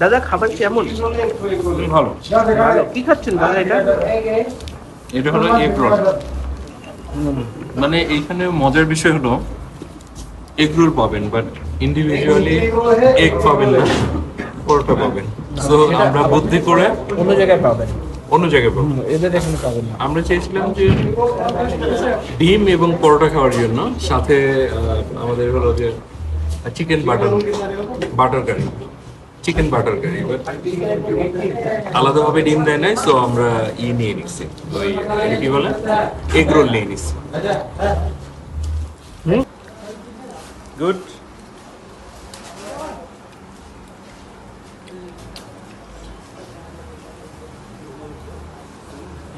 দাদা খাবার কেমন? ভালো। কি খাচ্ছেন দাদা এটা? এটা হলো এগ রোল মানে এইখানে মজার বিষয় হলো এগ রোল পাবেন বাট ইন্ডিভিজুয়ালি এগ পাবেন না পরোটা পাবেন। সো আমরা বুদ্ধি করে অন্য জায়গায় পাবেন। অন্য জায়গায় পাবো। এদের এখানে পাবেন না। আমরা চেয়েছিলাম যে ডিম এবং পরোটা খাওয়ার জন্য সাথে আমাদের হলো যে chicken butter. Butter curry. Chicken butter curry. আলাদাভাবে ডিম দেয় নাই সো আমরা ই নিয়ে নিচ্ছি ওই কি বলে? এগ রোল নিয়ে নিচ্ছি গুড